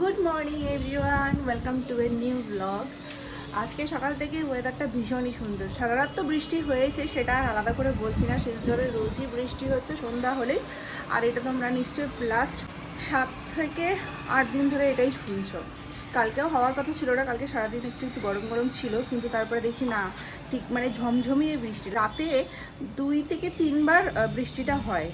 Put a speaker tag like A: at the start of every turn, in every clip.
A: Good morning everyone welcome to a new blog আজকে সকাল থেকে ওয়েদারটা ভীষণই সুন্দর। সারা রাত তো বৃষ্টি হয়েছে, সেটা আর আলাদা করে বলছি না। শিলচরে রোজই বৃষ্টি হচ্ছে, সন্ধ্যা হলেই। আর এটা তোমরা নিশ্চয়ই লাস্ট সাত থেকে আট দিন ধরে এটাই শুনছো। কালকেও হওয়ার কথা ছিল না, কালকে সারাদিন একটু একটু গরম গরম ছিল, কিন্তু তারপরে দেখছি না, ঠিক মানে ঝমঝমিয়ে বৃষ্টি। রাতে দুই থেকে তিনবার বৃষ্টিটা হয়।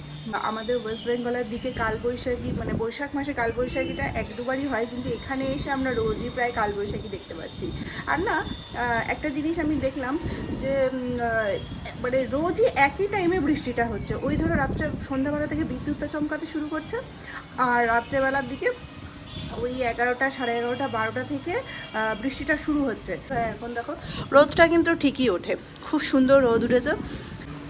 A: আমাদের ওয়েস্ট বেঙ্গলের দিকে কালবৈশাখী মানে বৈশাখ মাসে কালবৈশাখীটা এক দুবারই হয়, কিন্তু এখানে এসে আমরা রোজই প্রায় কালবৈশাখী দেখতে পাচ্ছি। আর না একটা জিনিস আমি দেখলাম যে মানে রোজই একই টাইমে বৃষ্টিটা হচ্ছে। ওই ধরো রাত্রে, সন্ধ্যাবেলা থেকে বিদ্যুৎটা চমকাতে শুরু করছে, আর রাত্রেবেলার দিকে ওই এগারোটা, সাড়ে এগারোটা, বারোটা থেকে বৃষ্টিটা শুরু হচ্ছে। এখন দেখো, রোদটা কিন্তু ঠিকই ওঠে। খুব সুন্দর রোদ উঠেছে।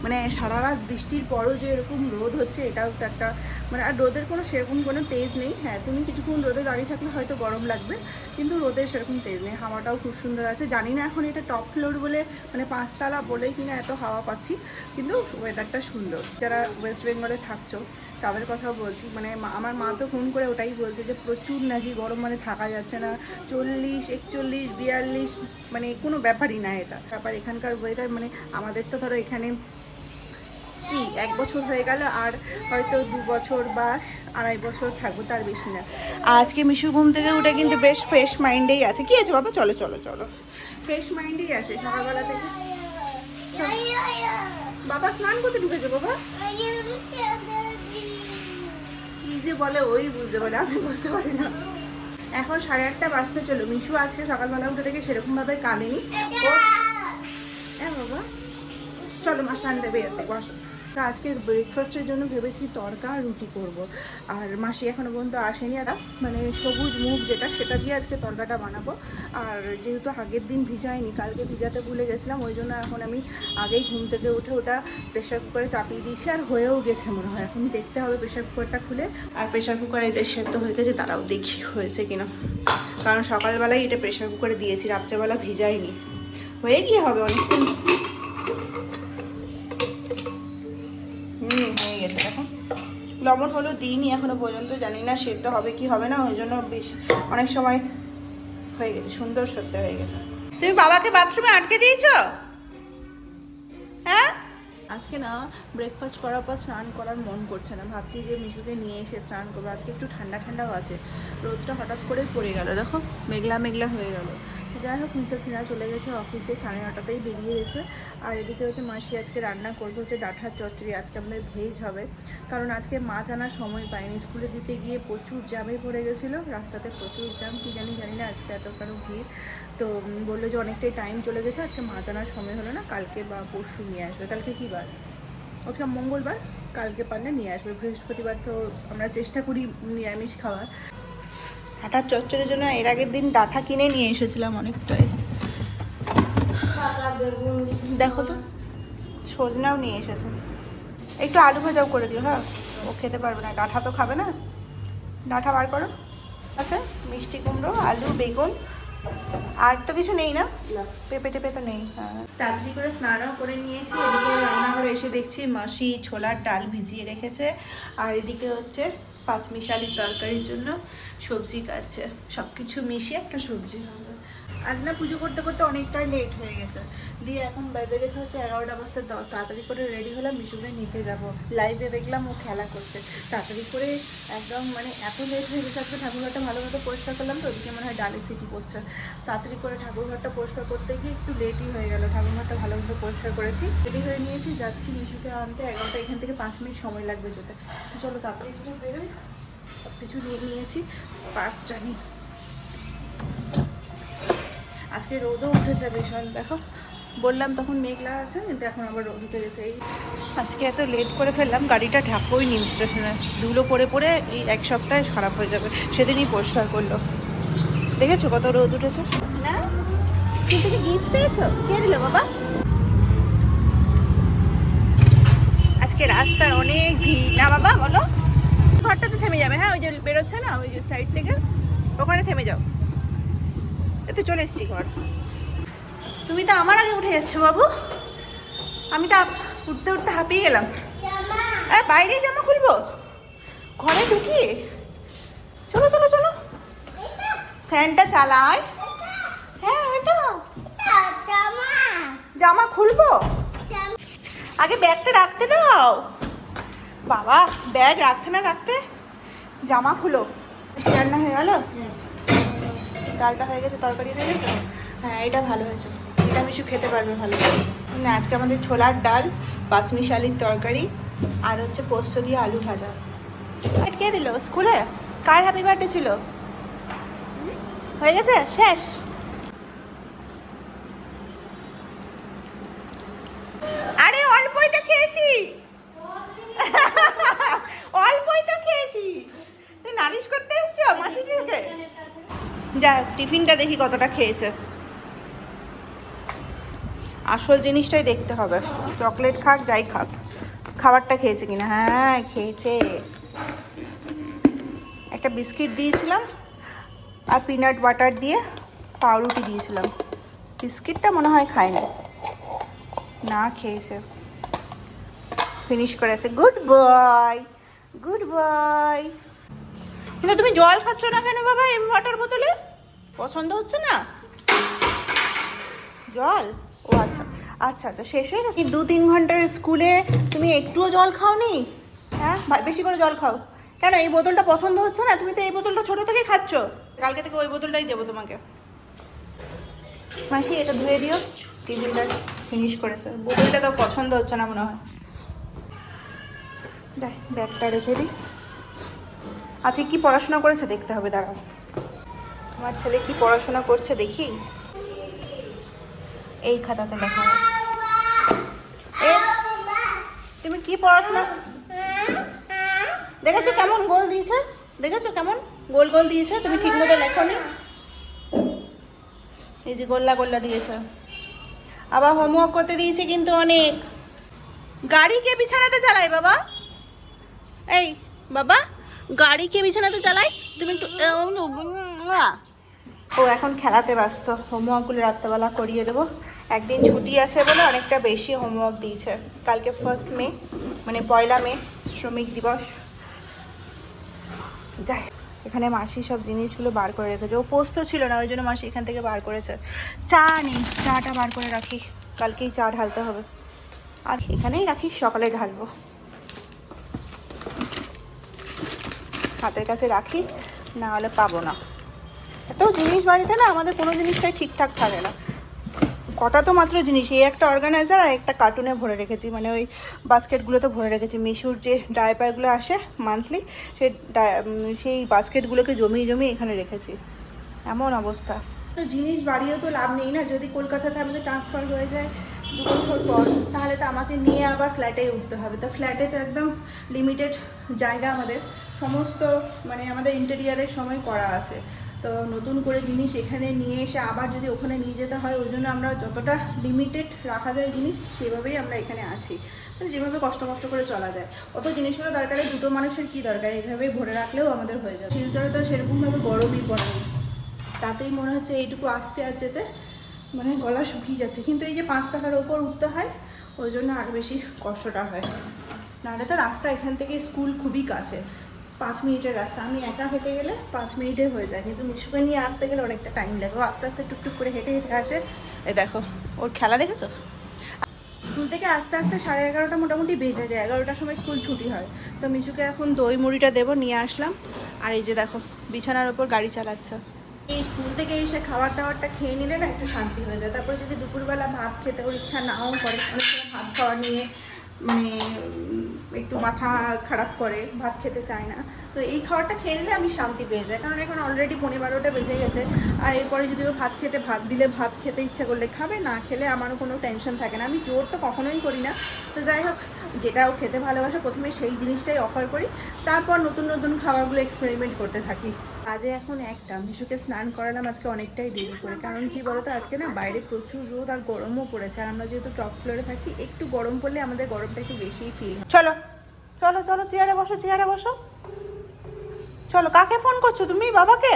A: মানে সারা রাত বৃষ্টির পরও যে এরকম রোদ হচ্ছে, এটাও তো একটা মানে আর রোদের কোনো সেরকম কোনো তেজ নেই। হ্যাঁ তুমি কিছুক্ষণ রোদে দাঁড়িয়ে থাকলে হয়তো গরম লাগবে, কিন্তু রোদের সেরকম তেজ নেই। হাওয়াটাও খুব সুন্দর আছে। জানি না এখন এটা টপ ফ্লোর বলে মানে পাঁচতলা বলেই কিনা এত হাওয়া পাচ্ছি, কিন্তু ওয়েদারটা সুন্দর। যারা ওয়েস্ট বেঙ্গলে থাকছো, তাদের কথাও বলছি। মানে আমার মা তো ফোন করে ওটাই বলছে যে, প্রচুর নাকি গরম মানে থাকা যাচ্ছে না। চল্লিশ, একচল্লিশ, বিয়াল্লিশ মানে কোনো ব্যাপারই না এটা। ব্যাপার এখানকার ওয়েদার মানে আমাদের তো ধরো এখানে কি, এক বছর হয়ে গেল আর হয়তো দু বছর বা আড়াই বছর থাকব, তার বেশি না। আজকে মিশু ঘুম থেকে উঠে কিন্তু বেশ ফ্রেশ মাইন্ডেই আছে। কি আছে বাবা? চলো চলো চলো। ফ্রেশ মাইন্ডেই আছে সকালবেলা থেকে। বাবা, স্নান করতে ঢুকেছে বাবা? কি যে বলে, ওই বুঝতে পারে, আমি বুঝতে পারি না। এখন সাড়ে আটটা বাজতে চলো। মিশু আজকে সকালবেলা উঠে থেকে সেরকম ভাবে কাঁদেনি হ্যাঁ বাবা। চলো মা, স্নান দেবে এতে বসো। তো আজকে ব্রেকফাস্টের জন্য ভেবেছি তরকা আর রুটি করব। আর মাসি এখনও পর্যন্ত আসেনি আর মানে সবুজ মুখ যেটা, সেটা দিয়ে আজকে তরকাটা বানাবো। আর যেহেতু আগের দিন ভিজাইনি কালকে ভিজাতে ভুলে গেছিলাম, ওই জন্য এখন আমি আগেই ঘুম থেকে উঠে ওটা প্রেশার কুকারে চাপিয়ে দিয়েছি আর হয়েও গেছে মনে হয়। এখন দেখতে হবে প্রেশার কুকারটা খুলে। আর প্রেশার কুকারে এদের সেদ্ধ হয়ে গেছে, তারাও দেখি হয়েছে কিনা। কারণ সকালবেলায় এটা প্রেশার কুকারে দিয়েছি, রাত্রেবেলা ভিজাইনি হয়ে গিয়ে হবে অনেকক্ষণ। হুম হয়ে গেছে। দেখো লবণ হলো দিইনি এখনও পর্যন্ত জানি না সেদ্ধ হবে কি হবে না ওই জন্য বেশ অনেক সময় হয়ে গেছে সুন্দর সত্য হয়ে গেছে। তুমি বাবাকে বাথরুমে আটকে দিয়েছ? হ্যাঁ? আজকে না ব্রেকফাস্ট করার পর স্নান করার মন করছে না। ভাবছি যে মিশুকে নিয়ে এসে স্নান করব। আজকে একটু ঠান্ডা ঠান্ডাও আছে। রোদটা হঠাৎ করে পড়ে গেল। দেখো মেঘলা মেঘলা হয়ে গেল। যাই হোক, মিসেস সিনহা চলে গেছে অফিসে, সাড়ে নটাতেই বেরিয়ে গেছে। আর এদিকে হচ্ছে মাসি আজকে রান্না করবে, হচ্ছে ডাঁঠার চচ্চড়ি, আজকে আমাদের ভেজ হবে। কারণ আজকে মাছ আনার সময় পাইনি স্কুলে দিতে গিয়ে প্রচুর জ্যামে পড়ে গেছিল, রাস্তাতে প্রচুর জ্যাম, কি জানি জানি না, আজকে এত কেন ভিড়। তো বলল যে অনেকটাই টাইম চলে গেছে, আজকে মাছ আনার সময় হলো না, কালকে বা পরশু নিয়ে আসবে। কালকে কী বার? আজকে মঙ্গলবার, কালকে পারলে নিয়ে আসবে। বৃহস্পতিবার তো আমরা চেষ্টা করি নিরামিষ খাওয়ার। ডাঁটার চচ্চড়ির জন্য এর আগের দিন ডাঁটা কিনে নিয়ে এসেছিলাম অনেকটাই। দেখো তো সজনাও নিয়ে এসেছে। একটু আলু ভাজাও করে দিও হ্যাঁ? ও খেতে পারবে না ডাঁটা তো খাবে না। ডাঁটা বার করো। আচ্ছা মিষ্টি কুমড়ো আলু বেগুন। আর তো কিছু নেই না। পেঁপে টেপে তো নেই হ্যাঁ। তাড়াতাড়ি করে স্নানও করে নিয়েছি এদিকে রান্নাঘরে এসে দেখছি মাসি ছোলার ডাল ভিজিয়ে রেখেছে। আর এদিকে হচ্ছে পাঁচমিশালির তরকারির জন্য সবজি কাটছে। সব কিছু মিশিয়ে একটা সবজি হবে আজ না পুজো করতে করতে অনেকটাই লেট হয়ে গেছে। দিয়ে এখন বেজে গেছে হচ্ছে এগারোটা বাজতে দশ, তাড়াতাড়ি করে রেডি হলাম, মিশুকে নিতে যাব। লাইভে দেখলাম ও খেলা করছে। তাড়াতাড়ি করে একদম মানে এত লেট হয়ে গেছে, আজকে ঠাকুরঘরটা ভালো মতো পরিষ্কার করলাম তো, ওদিকে মনে হয় ডালে সিটি করছে তাড়াতাড়ি করে ঠাকুরঘরটা পরিষ্কার করতে গিয়ে একটু লেটই হয়ে গেল। ঠাকুরঘরটা ভালো মতো পরিষ্কার করেছি। রেডি হয়ে নিয়েছি, যাচ্ছি মিশুকে আনতে। এগারোটা এখান থেকে পাঁচ মিনিট সময় লাগবে যেতে। তো চলো তাড়াতাড়ি করে বেরোই। সব কিছু নিয়ে নিয়েছি পার্সটা নিই। আজকে রোদও উঠেছে ভীষণ দেখো। বললাম তখন মেঘলা আছে কিন্তু এখন আবার রোদ উঠে গেছে। এই আজকে এত লেট করে ফেললাম গাড়িটা ঢাকোই নি স্টেশনে ধুলো পড়ে পড়ে এই এক সপ্তাহে খারাপ হয়ে যাবে সেদিনই পরিষ্কার করল। দেখেছ কত রোদ উঠেছে? না। স্কুল থেকে গিফট পেয়েছ? কে দিল বাবা? আজকে রাস্তার অনেক ভিড়। না বাবা বলো। ঘরটাতে থেমে যাবে হ্যাঁ ওই যে বেরোচ্ছে না ওই যে সাইড থেকে। ওখানে থেমে যাও। এতে চলে এসছি ঘর। তুমি তো আমার আগে উঠে যাচ্ছ বাবু। আমি তো উঠতে উঠতে হাঁপিয়ে গেলাম। বাইরে জামা খুলবো? ঘরে ঢুকি? চলো চলো চলো। ফ্যানটা চালাই। হ্যাঁ এটা। জামা খুলবো? আগে ব্যাগটা রাখতে দাও। বাবা, ব্যাগ রাখতে না রাখতে? জামা খুলো। রান্না হয়ে গেল? ডালটা হয়ে গেছে, তরকারি হয়ে গেছে? হ্যাঁ এটা ভালো হয়েছে। এটা মিশু খেতে পারবে ভালো। না, আজকে আমাদের ছোলার ডাল পাঁচমিশালির তরকারি, আর হচ্ছে পোস্ত দিয়ে আলু ভাজা। আর কে দিল? স্কুলে? কার হ্যাপি বার্থডে ছিল? হয়ে গেছে? শেষ? আরে, অল্পই তো খেয়েছি। অল্পই তো খেয়েছি। তুই নালিশ করতে এসছো মাসি থেকে যা টিফিনটা দেখি কতটা খেয়েছে। আসল জিনিসটাই দেখতে হবে। চকলেট খাক, যাই খাক। খাবারটা খেয়েছে কিনা? হ্যাঁ খেয়েছে। একটা বিস্কিট দিয়েছিলাম আর পিনাট বাটার দিয়ে পাউরুটি দিয়েছিলাম। বিস্কিটটা মনে হয় খায় না না খেয়েছে। ফিনিশ করেছে। গুড বয় গুড বয় কিন্তু তুমি জল খাচ্ছ না কেন বাবা? এই ওয়াটার বোতলে পছন্দ হচ্ছে না? জল? ও আচ্ছা আচ্ছা আচ্ছা শেষ হয়ে গেছে? দু তিন ঘণ্টার স্কুলে তুমি একটুও জল খাওনি? হ্যাঁ বেশি করে জল খাও। কেন এই বোতলটা পছন্দ হচ্ছে না? তুমি তো এই বোতলটা ছোট থেকে খাচ্ছ। কালকে থেকে ওই বোতলটাই দেবো তোমাকে। মাসি এটা ধুয়ে দিও। টিফিনটা ফিনিশ করেছে। বোতলটা তো পছন্দ হচ্ছে না মনে হয়। দেখ ব্যাগটা রেখে দিই। আজকে কি পড়াশোনা করেছে দেখতে হবে দাঁড়াও। আমার ছেলে কি পড়াশোনা করছে দেখি? এই খাতাতে লেখা তুমি কি পড়াশোনা দেখেছ কেমন গোল দিয়েছে? দেখেছ কেমন গোল গোল দিয়েছে? তুমি ঠিক মতো লেখনি? এই যে গোল্লা গোল্লা দিয়েছে। আবার হোমওয়ার্ক করতে দিয়েছে কিন্তু অনেক। গাড়ি কে বিছানাতে চালায় বাবা? এই, বাবা, গাড়ি কে বিছানাতে চালায়? তুমি একটু ও এখন খেলাতে ব্যস্ত। হোমওয়ার্কগুলো রাত্রেবেলা করিয়ে দেবো। একদিন ছুটি আছে বলে অনেকটা বেশি হোমওয়ার্ক দিয়েছে। কালকে ফার্স্ট মে মানে পয়লা মে, শ্রমিক দিবস। যাই, এখানে মাসি সব জিনিসগুলো বার করে রেখেছে। ও পোস্ত ছিল না, ওই জন্য মাসি এখান থেকে বার করেছে। চা নেই, চাটা বার করে রাখি। কালকেই চা ঢালতে হবে। আর এখানেই রাখি, সকালে ঢালবো। হাতের কাছে রাখি, না হলে পাবো না। এত জিনিস বাড়িতে না আমাদের কোনো জিনিসটাই ঠিকঠাক থাকে না। কটা তো মাত্র জিনিস, এই একটা অর্গানাইজার আর একটা কার্টুনে ভরে রেখেছি। মানে ওই বাস্কেটগুলোতে ভরে রেখেছি। মিশুর যে ডায়পারগুলো আসে মান্থলি ডা- সেই বাস্কেটগুলোকে জমিয়ে জমিয়ে এখানে রেখেছি। এমন অবস্থা। তো জিনিস বাড়িয়েও তো লাভ নেই না। যদি কলকাতাতে আমাদের ট্রান্সফার হয়ে যায় দু বছর পর, তাহলে তো আমাকে নিয়ে আবার ফ্ল্যাটেই উঠতে হবে। তো ফ্ল্যাটে তো একদম লিমিটেড জায়গা আমাদের। সমস্ত মানে আমাদের ইন্টেরিয়ারের সময় করা আছে। তো নতুন করে জিনিস এখানে নিয়ে এসে আবার যদি ওখানে নিয়ে যেতে হয়, ওই জন্য আমরা যতটা লিমিটেড রাখা যায় জিনিস, সেভাবেই আমরা এখানে আছি। মানে যেভাবে কষ্ট কষ্ট করে চলা যায়। অত জিনিসগুলো দরকারে দুটো মানুষের কি দরকার? এইভাবেই ভরে রাখলেও আমাদের হয়ে যাবে। শিলচরে তো সেরকমভাবে গরমই পড়েনি তাতেই মনে হচ্ছে এইটুকু আসতে আর যেতে মানে গলা শুকিয়ে যাচ্ছে। কিন্তু এই যে পাঁচ টাকার ওপর উঠতে হয়, ওই জন্য আরও বেশি কষ্টটা হয়। নাহলে তো রাস্তা এখান থেকে স্কুল খুবই কাছে। পাঁচ মিনিটের রাস্তা। আমি একা হেঁটে গেলে পাঁচ মিনিটে হয়ে যায়। কিন্তু মিশুকে নিয়ে আসতে গেলে অনেকটা টাইম লাগে। আস্তে আস্তে টুকটুক করে হেঁটে হেঁটে আসে। এই দেখো, ওর খেলা দেখেছ? স্কুল থেকে আস্তে আস্তে সাড়ে এগারোটা মোটামুটি বেজে যায়। এগারোটার সময় স্কুল ছুটি হয়। তো মিশুকে এখন দই মুড়িটা দেবো, নিয়ে আসলাম। আর এই যে দেখো, বিছানার ওপর গাড়ি চালাচ্ছে। এই স্কুল থেকে এসে খাবার দাবারটা খেয়ে নিলে না একটু শান্তি হয়ে যায়। তারপরে যদি দুপুরবেলা ভাত খেতে ওর ইচ্ছা নাও করে অনেক ভাত খাওয়া নিয়ে মানে একটু মাথা খারাপ করে, ভাত খেতে চায় না। তো এই খাবারটা খেয়ে নিলে আমি শান্তি পেয়ে যাই। কারণ এখন অলরেডি পনেরো বারোটা বেজে গেছে। আর এরপরে যদি ও ভাত খেতে, ভাত দিলে ভাত খেতে ইচ্ছা করলে খাবে, না খেলে আমারও কোনো টেনশন থাকে না। আমি জোর তো কখনোই করি না। তো যাই হোক, যেটা ও খেতে ভালোবাসে, প্রথমে সেই জিনিসটাই অফার করি। তারপর নতুন নতুন খাবারগুলো এক্সপেরিমেন্ট করতে থাকি। আজে এখন একটা। মিশুকে স্নান করালাম আজকে অনেকটাই দেরি করে। কারণ কি বলতো আজকে না বাইরে প্রচুর রোদ আর গরমও পড়েছে। আর আমরা যেহেতু টপ ফ্লোরে থাকি একটু গরম পড়লে আমাদের গরমটা একটু বেশিই ফিল চলো চলো চলো চেয়ারে বসো চেয়ারে বসো। চলো কাকে ফোন করছ? তুমি? বাবাকে?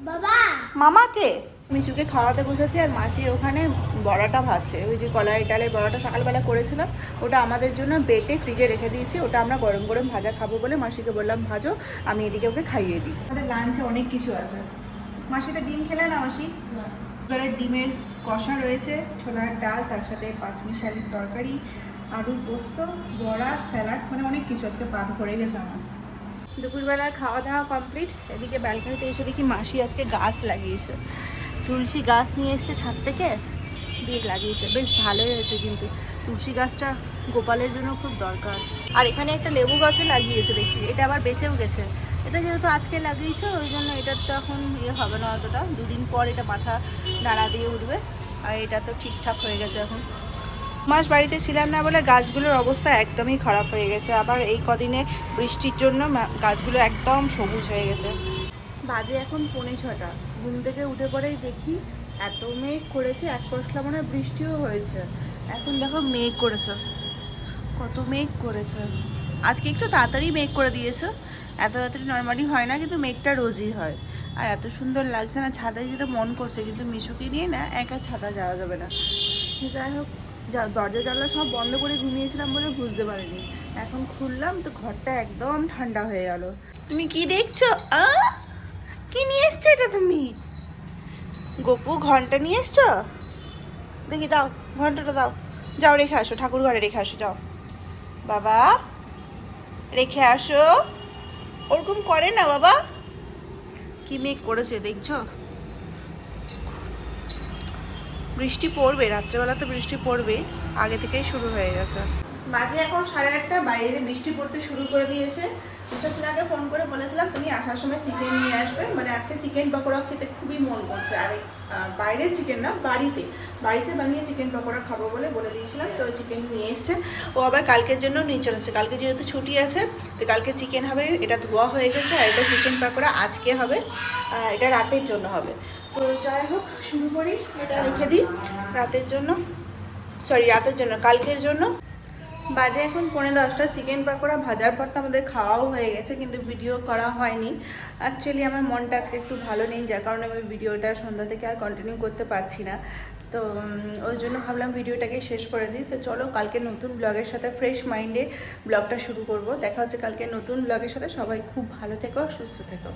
B: বাবা!
A: মামাকে? মিশুকে খাওয়াতে বসেছি আর মাসি ওখানে বড়াটা ভাজছে। ওই যে কলাই ডালের বড়াটা সকালবেলা করেছিলাম ওটা আমাদের জন্য বেটে ফ্রিজে রেখে দিয়েছি ওটা আমরা গরম গরম ভাজা খাব বলে মাসিকে বললাম ভাজো আমি এদিকে ওকে খাইয়ে দিই। আমাদের লাঞ্চে অনেক কিছু আছে। মাসিতে ডিম খেলে না মাসি? এবারে ডিমের কষা রয়েছে ছোলার ডাল তার সাথে পাঁচমিশালির তরকারি আলুর পোস্ত বড়া স্যালাড মানে অনেক কিছু আজকে পাত ভরে গেছে আমার। দুপুরবেলার খাওয়া দাওয়া কমপ্লিট এদিকে ব্যালকনিতে এসে দেখি মাসি আজকে গাছ লাগিয়েছে। তুলসী গাছ নিয়ে এসছে ছাদ থেকে। দিয়ে লাগিয়েছে। বেশ ভালোই হয়েছে কিন্তু। তুলসী গাছটা গোপালের জন্য খুব দরকার। আর এখানে একটা লেবু গাছও লাগিয়েছে, দেখছি। এটা আবার বেঁচেও গেছে। এটা যেহেতু আজকে লাগিয়েছে, ওই জন্য এটার তো এখন ইয়ে হবে না অতটা। দুদিন পর এটা মাথা নাড়া দিয়ে উঠবে। আর এটা তো ঠিকঠাক হয়ে গেছে এখন। মাস বাড়িতে ছিলাম না বলে গাছগুলোর অবস্থা একদমই খারাপ হয়ে গেছে। আবার এই কদিনে বৃষ্টির জন্য গাছগুলো একদম সবুজ হয়ে গেছে। বাজে এখন পৌনে ছটা। ঘুম থেকে উঠে পরেই দেখি এত মেঘ করেছে, এক পশলা মনে বৃষ্টিও হয়েছে। এখন দেখো মেঘ করেছে। কত মেঘ করেছে। আজকে একটু তাড়াতাড়ি মেঘ করে দিয়েছে। এত তাড়াতাড়ি নর্মালি হয় না, কিন্তু মেঘটা রোজই হয়। আর এত সুন্দর লাগছে না, ছাদে যেতে মন করছে, কিন্তু মিশুকে নিয়ে না একা ছাদা যাওয়া যাবে না। যাই হোক দরজা, জানলা সব বন্ধ করে ঘুমিয়েছিলাম বলে বুঝতে পারিনি। এখন খুললাম তো ঘরটা একদম ঠান্ডা হয়ে গেল। তুমি কি দেখছ? আ কি নিয়ে এসছো এটা তুমি? গপু ঘণ্টা নিয়ে এসছো? দেখি দাও ঘন্টাটা দাও। যাও রেখে আসো ঠাকুর ঘরে রেখে আসো যাও। বাবা রেখে আসো। ওরকম করে না বাবা। কি মেঘ করেছে দেখছ? বৃষ্টি পড়বে রাত্রেবেলা তো বৃষ্টি পড়বে আগে থেকেই শুরু হয়ে গেছে। মাঝে এখন সাড়ে আটটা বাইরে বৃষ্টি পড়তে শুরু করে দিয়েছে। বিশ্বাসনাকে ফোন করে বলেছিলাম, তুমি আসার সময় চিকেন নিয়ে আসবে। মানে আজকে চিকেন পকোড়া খেতে খুবই মন করছে। আর বাইরের চিকেন না, বাড়িতে বাড়িতে বানিয়ে চিকেন পকোড়া খাব বলে বলে দিয়েছিলাম। তো চিকেন নিয়ে এসছে। ও আবার কালকের জন্য নিয়ে চলে এসছে। কালকে যেহেতু ছুটি আছে, তো কালকে চিকেন হবে, এটা ধোয়া হয়ে গেছে, আর এটা চিকেন পকোড়া আজকে হবে এটা রাতের জন্য হবে। তো যাই হোক, শুরু করি। এটা রেখে দিই। রাতের জন্য, সরি, রাতের জন্য, কালকের জন্য। বাজে এখন পৌনে দশটা চিকেন পাকোড়া ভাজার পর তো আমাদের খাওয়াও হয়ে গেছে, কিন্তু ভিডিও করা হয়নি। অ্যাকচুয়ালি আমার মনটা আজকে একটু ভালো নেই, যার কারণে আমি ভিডিওটা সন্ধ্যা থেকে আর কন্টিনিউ করতে পারছি না। তো ওই জন্য ভাবলাম ভিডিওটাকে শেষ করে দিই। তো চলো, কালকে নতুন ব্লগের সাথে ফ্রেশ মাইন্ডে ব্লগটা শুরু করব। দেখা হচ্ছে কালকে নতুন ব্লগের সাথে। সবাই খুব ভালো থেকো, সুস্থ থেকো।